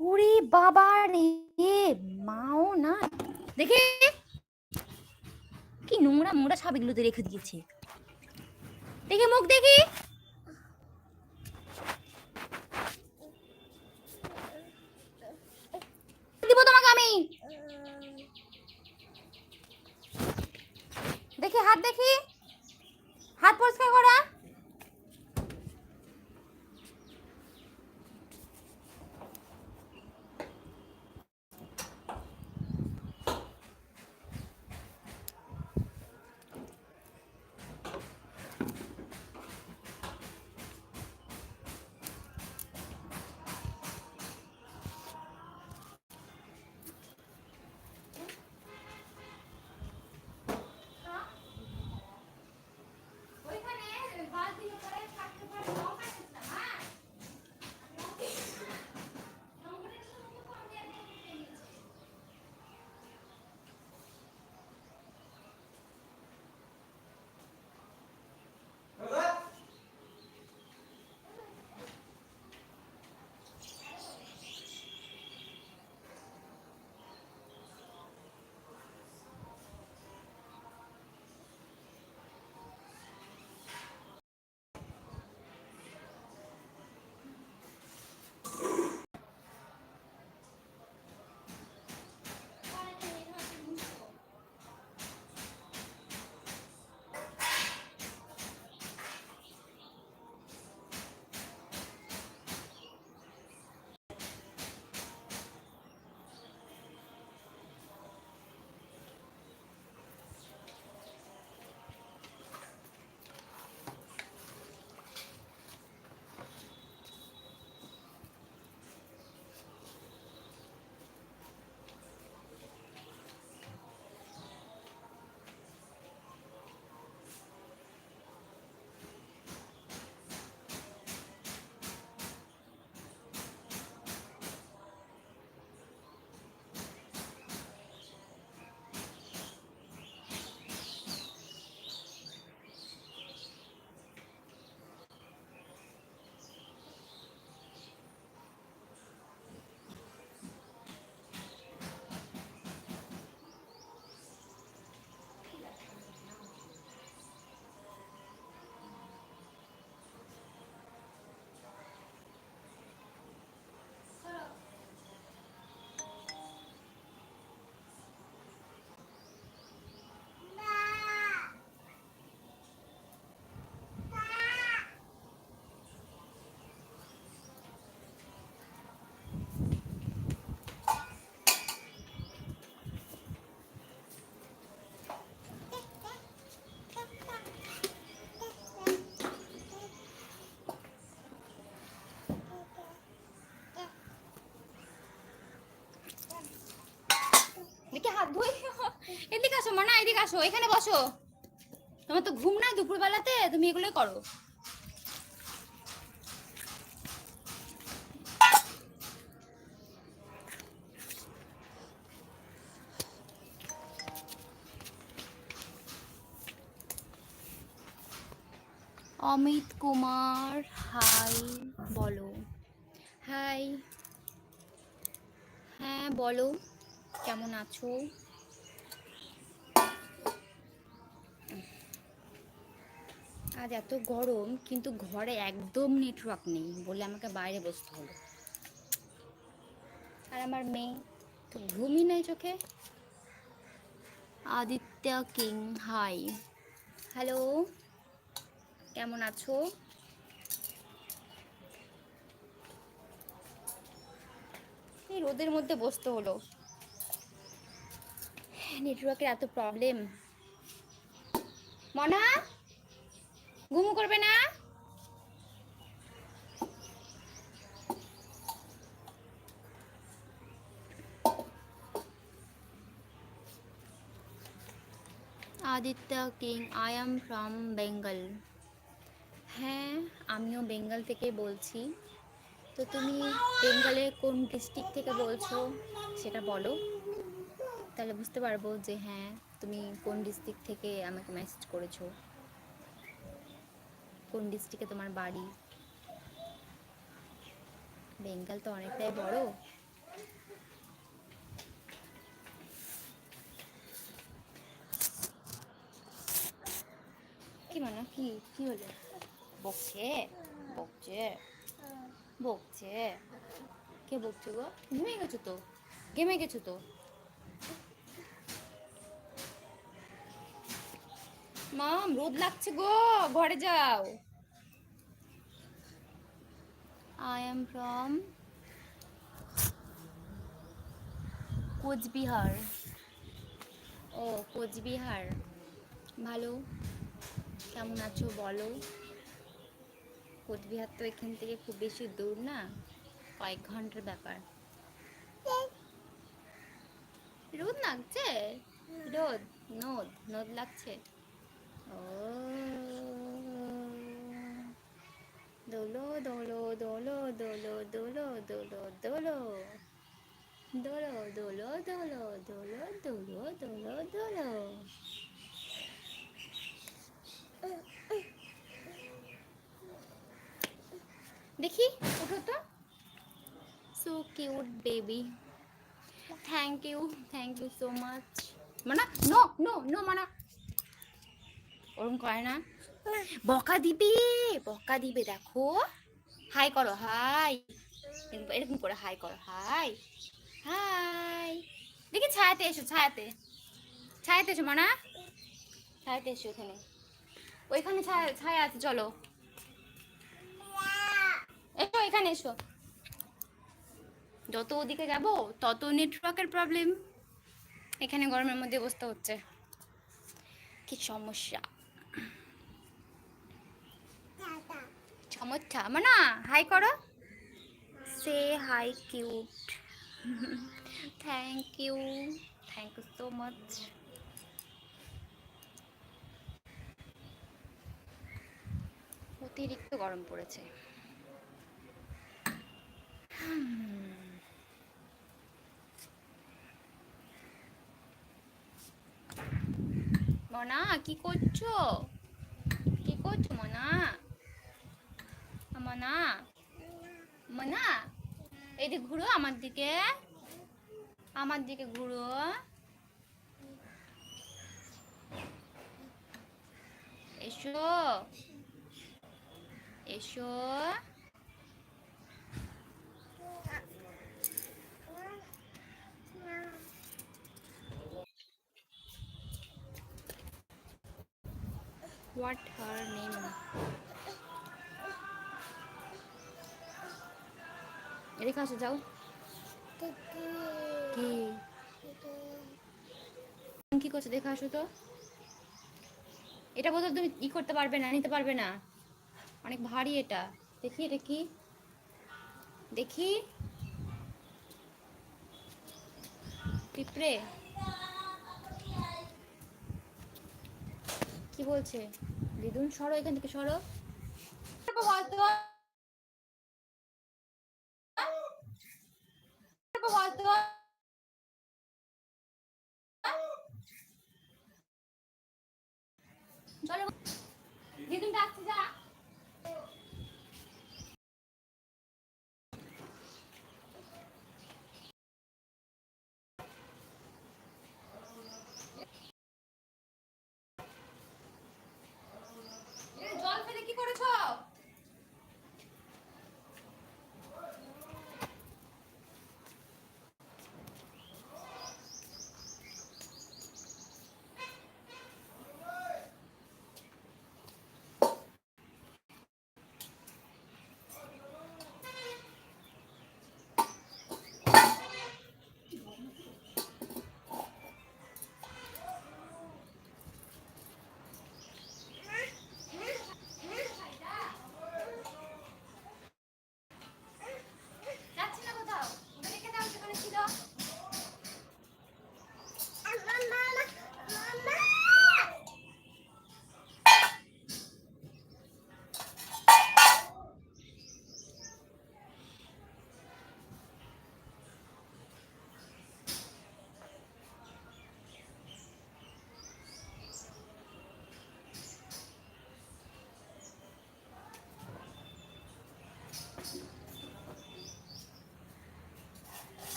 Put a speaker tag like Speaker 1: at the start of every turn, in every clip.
Speaker 1: ওরে বাবা রে মাও না। দেখে? কি নোংরা মোংরা সাপগুলোতে রেখে দিয়েছে। দেখে মুখ দেখি। দিব তোমাকে আমি। দেখি, হাত দেখি। হাত পরিষ্কার করা। হাত ধুই এদিকে আসো মানা, এদিকে আসো, এখানে বসো। তোমার তো ঘুম নাই দুপুরবেলাতে, তুমি এগুলোই করো। অমিত কুমার, হাই, বলো। হাই। হ্যাঁ বলো। কেমন আছো? আজ এত গরম, কিন্তু ঘরে একদম নেটওয়ার্ক নেই বলে আমাকে বাইরে বসতে হলো। আর আমার মেয়ে তো ঘুমই নেই চোখে। আদিত্য কিং হাই হ্যালো কেমন আছো? এই রোদের মধ্যে বসতে হলো। নেটওয়ার্কের এত প্রবলেম মনা ঘুমু করবে না? Aditya king I am from Bengal হ্যাঁ আমিও বেঙ্গল থেকে বলছি। তো তুমি বেঙ্গলের কোন ডিস্ট্রিক্ট থেকে বলছো? সেটা বলো। তাহলে বুঝতে পারব যে হ্যাঁ তুমি কোন ডিস্ট্রিক্ট থেকে আমাকে মেসেজ করেছ? কোন ডিস্ট্রিক্টে তোমার বাড়ি? বেঙ্গল তো অনেকটাই বড়। কি মানে কি কি হলো? বকছে বকছে বকছে। কে বকছে গো? ঘেমে গেছো তো? ঘেমে গেছো তো? মাম, রোদ লাগছে গো, ঘরে যাও। I am from Cooch Behar. ও, কোচবিহার। ভালো। কেমন আছো বলো? কোচবিহার তো এখান থেকে খুব বেশি দূর না, কয়েক ঘণ্টার ব্যাপার। রোদ লাগছে? রোদ, নদ নদ লাগছে। দোলো দোলো দোলো দোলো দোলো দোলো দোলো দোলো দোলো দোলো দোলো দোলো দোলো দোলো দেখি ওঠো তো। So cute baby thank you thank you so much মানা নো নো নো মানা। ওরকম করে না। বকা দিবে বকা দিবে, দেখো। হাই করো হাই এরকম- করে হাই করো হাই হাই দেখি ছায়াতে এসো, ছায়াতে। ছায়াতে এসো, মানা। ছায়াতে এসো এখানে। ওইখানে ছায়া ছায়া আছে, চলো। এসো, এখানে এসো। যত ওদিকে যাব, তত নেটওয়ার্কের প্রবলেম এখানে গরমের মধ্যে বসতে হচ্ছে। কি সমস্যা। সমস্যা মানা হাই করো। Say hi cute thank you thank you so much অতিরিক্ত গরম পড়েছে। মনা কি করছ? কি করছ মনা? মনা। মনা এইদিকে ঘুরো আমার দিকে। আমার দিকে ঘুরো। এসো। এসো। What her name? এদিকে আসো, যাও। কি? কি করছ? দেখে আসো তো। এটা বোধহয় তুমি ই করতে পারবে না, নিতে পারবে না। অনেক ভারী এটা। দেখি এটা কি? দেখি। পিঁপড়ে। কি বলছে? দিদুন সরো এখান থেকে, সরো।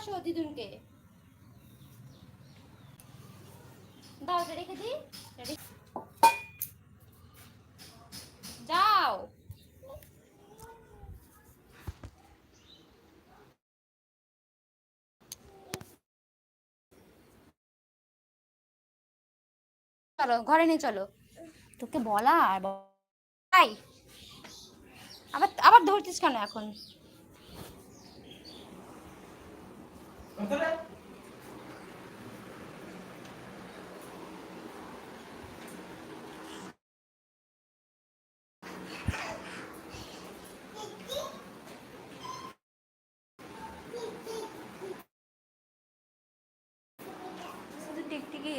Speaker 1: আসো দিদুনকে। দাও রেখে রেখে- যাও। চলো, ঘরে নিয়ে চলো। তোকে বলা আবার আবার ধরছিস কেন এখন শুধু টিকটিকি টিকটিকি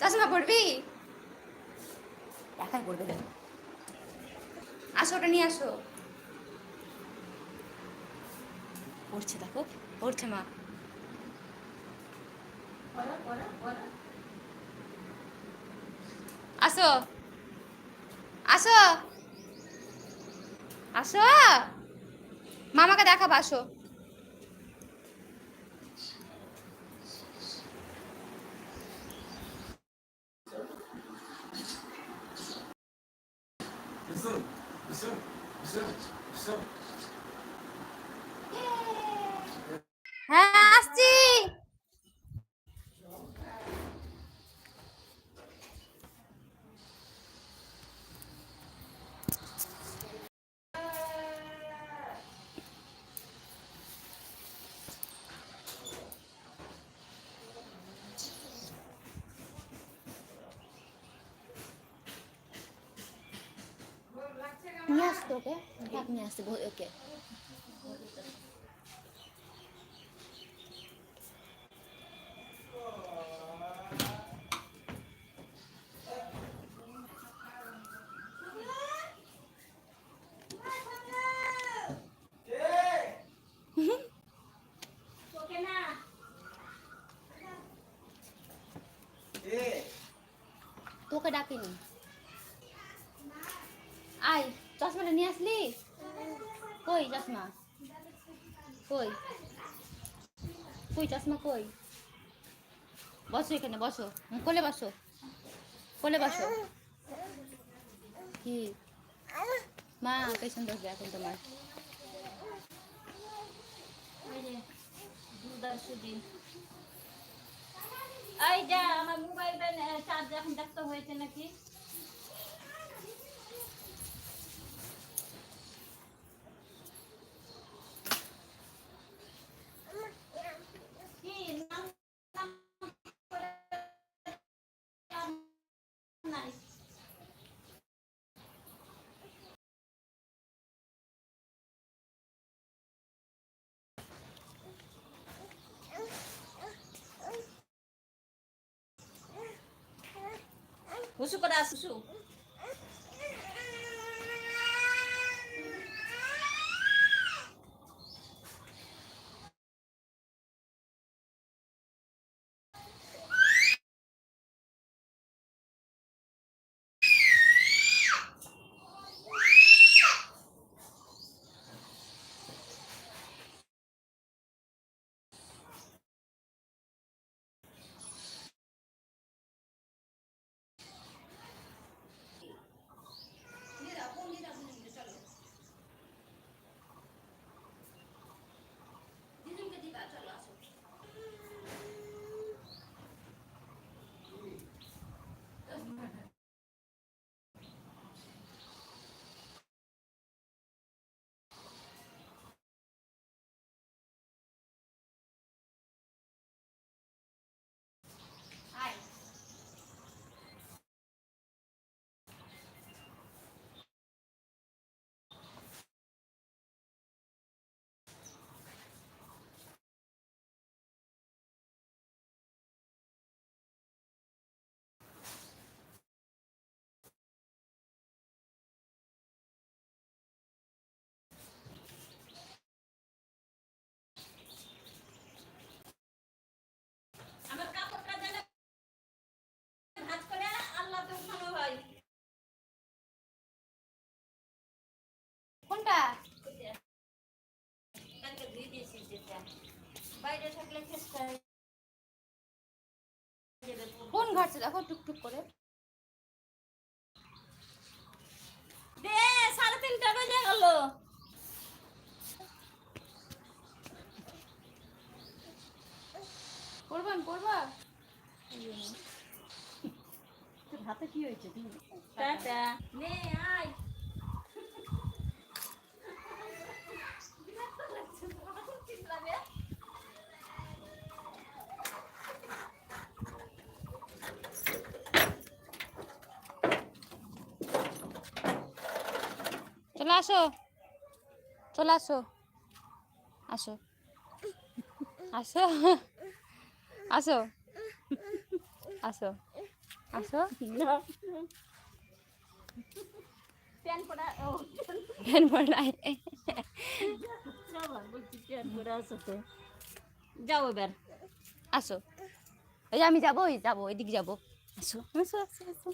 Speaker 1: চশমা পড়বি দেখাই পড়বে দেখ আসো ওটা নিয়ে আসো পড়ছে দেখো। পড়ছে মা। আসো আসো আসো মামাকে দেখাবো আসো হ্যাঁ আসছি নিয়ে আসতো ওকে থাক নিয়ে আসতে ওকে তোকে চশমাটা নিয়ে আসলি? কই চশমা কই? কই চশমা কই? বসো এখানে, বসো। কোলে বসো। কোলে বসো। কি? মা পেছন বসবে এখন তোমার।
Speaker 2: এই যা আমার মোবাইলটা চার্জ এখন দেখতে হয়েছে নাকি? o ko coração, susu. বাইরে থাকলে
Speaker 1: কোন ঘাটছে দেখো টুকটুক করে।
Speaker 2: দে সাড়ে তিনটা বেজে গেল।
Speaker 1: করবেন করবা
Speaker 3: তোর হাতে কি হয়েছে?
Speaker 2: টাটা। নে আয়
Speaker 1: চলে আসো। চলে আসো। আসো। আসো। আসো। আসো। আসো।
Speaker 2: প্যান
Speaker 1: পড়াই
Speaker 2: যাও এবার।
Speaker 1: আসো। ওই আমি যাব ওই যাব ওইদিকে যাব। আসো। আসো আসো আসো।